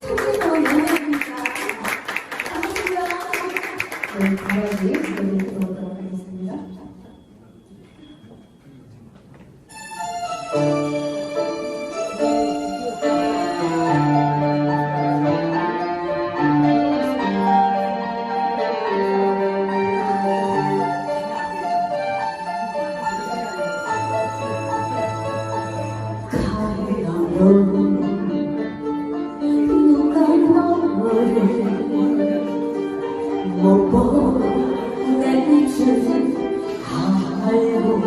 네, 가야지 여기 들어오도록 하겠습니다.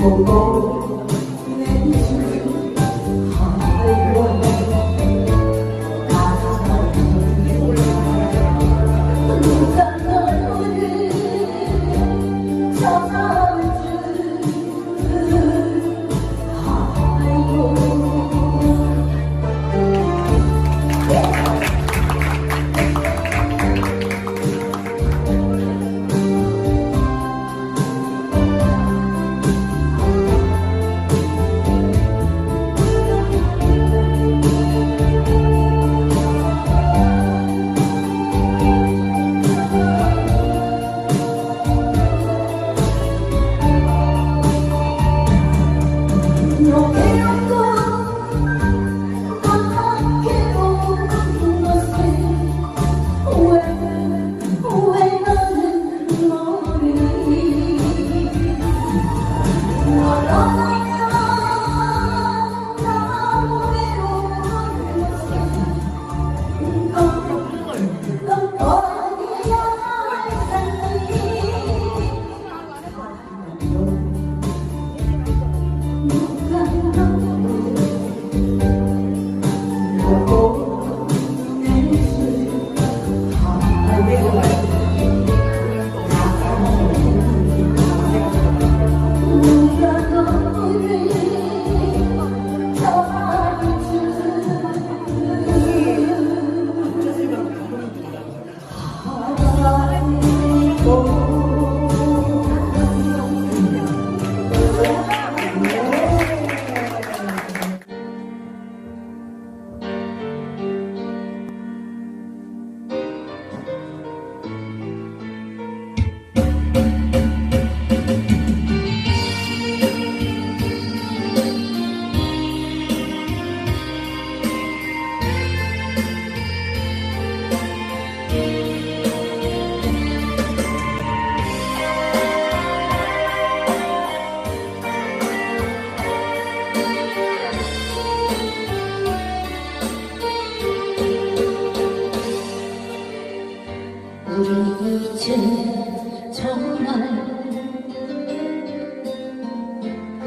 oh, oh.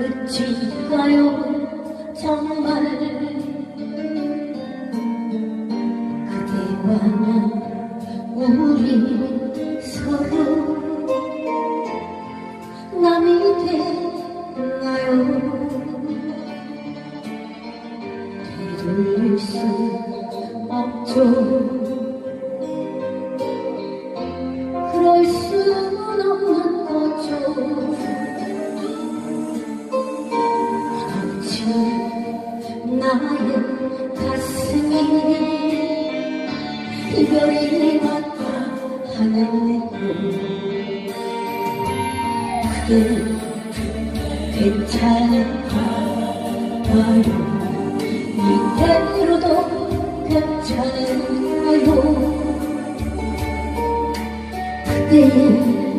끝인가요? 정말 그대와 나 우리 서로 남이 됐나요? 되돌릴 수 없죠. 나의 가슴이 이별이 왔다 하는 꿈 그게 괜찮을까요 이대로도 괜찮을까요 그때의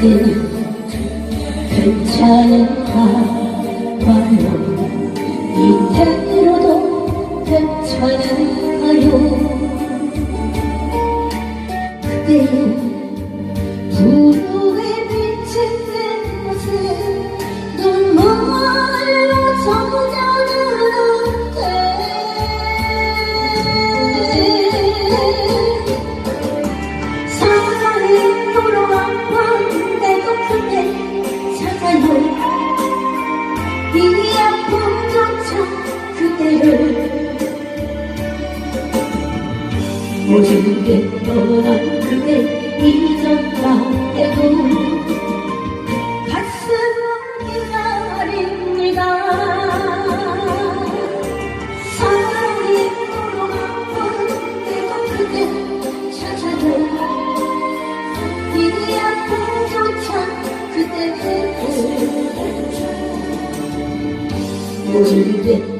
그대는 괜찮은가 봐요 이대로도 괜찮은가요 그대의 모든 게